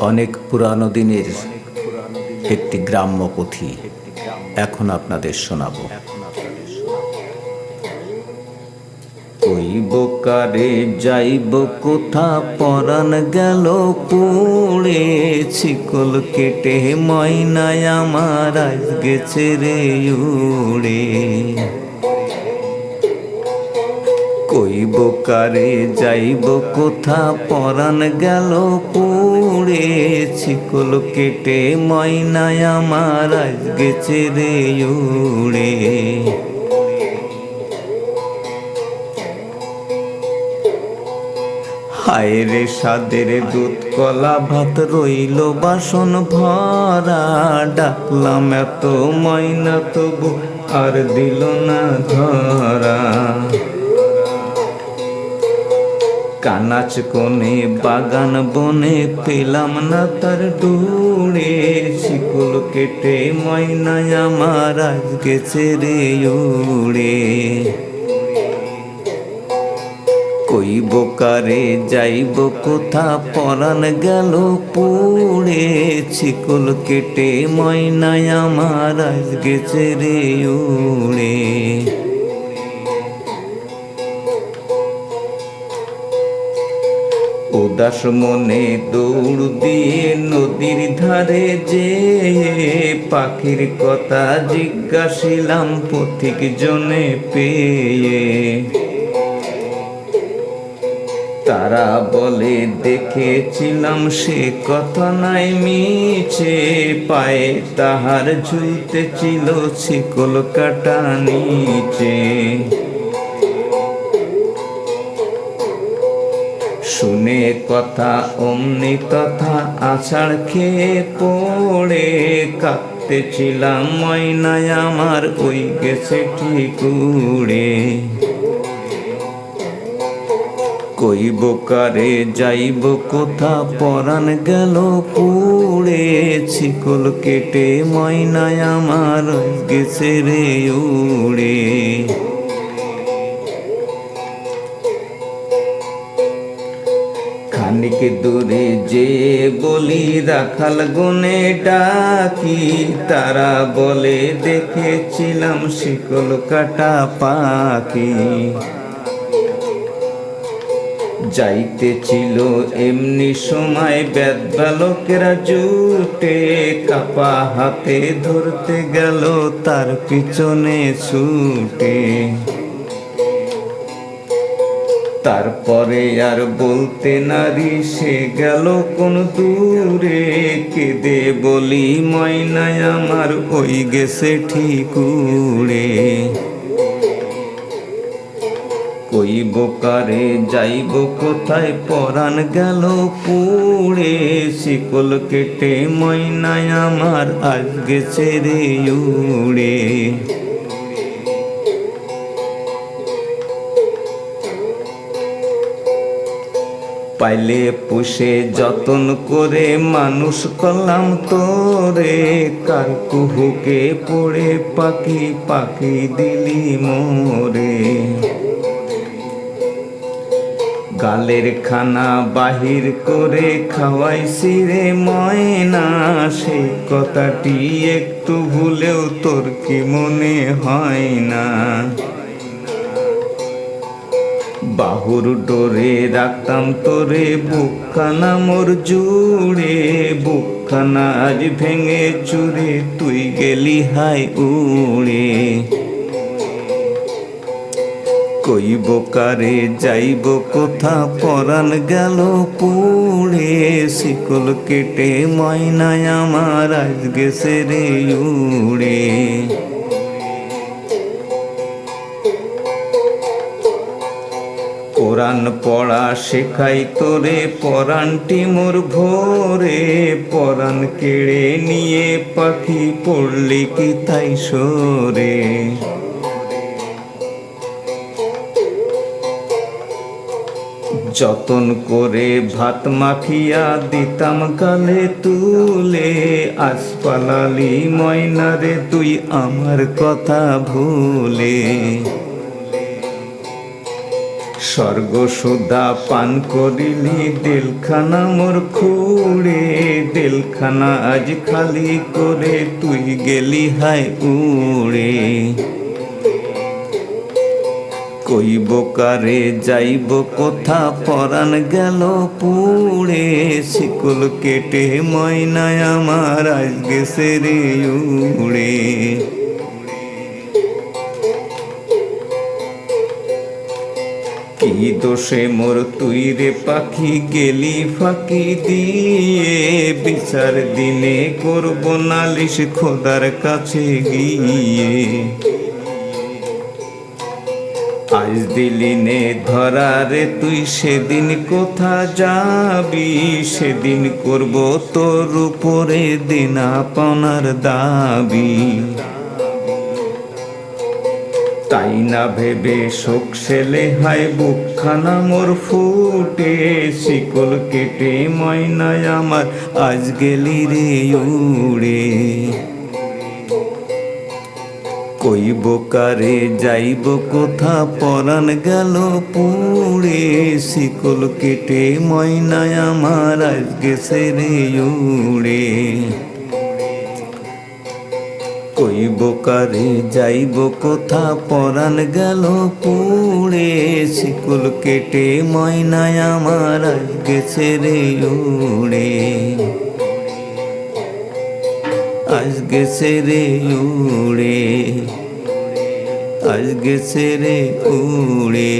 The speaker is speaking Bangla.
অনেক পুরানো দিনের একটি গ্রাম্য পুঁথি এখন আপনাদের শোনাব। কইব কারে যাইব কোথা? পরান গেল পুড়ে, ছিকল কেটে ময়নায় আমার আজ গেছে রে উড়ে। কইব কারে যাইব কোথা? পরান গেল পুড়ে কেটে ময়নায় আমার আজ গেছে রে উড়ে। হায় রে সাদের দুধ, কলা ভাত রইল, বাসন ভরা, ডাকলাম এত ময়না তবু আর দিল না ধরা। কানাচ কোণে, বাগান বনে পেলাম না তার ডুড়ে শিকল কেটে ময়নায় আমার আজ গেছে রে উড়ে। কইব কারে, যাইব কোথা, পরাণ গেল পুড়ে। ছিকল কেটে ময়নায় আমার আজ গেছে রে উড়ে। উদাস মনে দৌড় দিয়ে নদীর ধারে যে পাখির কথা জিজ্ঞাসিলাম, পথিক জনে পেয়ে। তারা বলে, দেখেছিলাম সে কথা নাই মিছে, পায়ে তাহার ঝুলতে ছিল শিকল কাটা নিচে। শুনে কথা, অমনি তথা আষাঢ় খেয়ে পড়ে কাঁদতেছিলাম, ময়নায় আমার ওই গেছে ঠিক উড়ে। কইব কারে, যাইব কোথা, পরাণ গেল পুড়ে ছিকল কেটে ময়নায় আমার গেছে রে উড়ে। খানিক দূরে যে বলি রাখাল গুনে ডাকি, তারা বলে, দেখেছিলাম শিকল কাটা পাখি। যাইতেছিল এমনি সময় বেদ বালকেরা জুটে কাপা হাতে ধরতে গেল, তার পিছনে ছুটে। তারপরে আর বলতে নারী, সে গেল কোন দূরে? কেঁদে বলি, ময়নায় আমার ওই গেছে ঠিক উড়ে। কইব কারে, যাইব কোথায়? পরাণ গেল পুড়ে। শিকল কেটে ময়নায় আমার আজ গেছে রে উড়ে। পাইলে পুষে যতন করে মানুষ করলাম তোরে। কার কুহুকে পড়ে পাখি পাখি দিলি মোরে। গালের খানা বাহির করে খাওয়াই সিরে ময়না। সেই কথাটি একটু ভুলেও তোর কি মনে হয় না? বাহুর ডোরে রাখতাম তোরে, বুকখানা মোর জুড়ে, বুকখানা আজ ভেঙে চুরে, তুই গেলি হাই উড়ে। কইব কারে, যাইব কোথা, পরাণ গেল পুড়ে, শিকল কেটে ময়নায় আমার আজ গেছে রে উড়ে। কোরআন পড়া শেখাই তোরে, পরাণটি মোর ভোরে। পরাণ কেড়ে নিয়ে পাখি পড়লি কি তাই সরে? যতন করে ভাত মাখিয়া দিতাম গালে তুলে আজ পালালি ময়নারে তুই আমার কথা ভুলে। স্বর্গ সুদা পান করিলি, দিলখানা মোর খুঁড়ে, দিলখানা আজ খালি করে তুই গেলি হায় উড়ে। কইব কারে, যাইব কোথা, পরাণ গেল পুড়ে, শিকল কেটে ময়নায় আমার আজ গেছে রে উড়ে। কি দোষে মোর তুই রে পাখি, গেলি ফাঁকি দিয়ে। বিচার দিনে করব নালিশ খোদার কাছে গিয়ে। আজ দিলিনে ধরারে তুই, সেদিন কোথা যাবি? সেদিন করব তোর উপরে দিনা পাওনার দাবি। তাই না ভেবে শোক সেলে হায় বুকখানা মোর ফুটে, শিকল কেটে ময়নায় আমার আজ গেলি রে উড়ে। কইব কারে, যাইব কোথা, পরাণ গেল পুড়ে, শিকল কেটে ময়নায় আমার আজ গেছে রে উড়ে। কইব কারে, যাইব কোথা? পরাণ গেল পুড়ে, শিকল কেটে ময়নায় আমার গেছে রে উড়ে। আজ গেছে রে উড়ে, আজ গেছে রে উড়ে।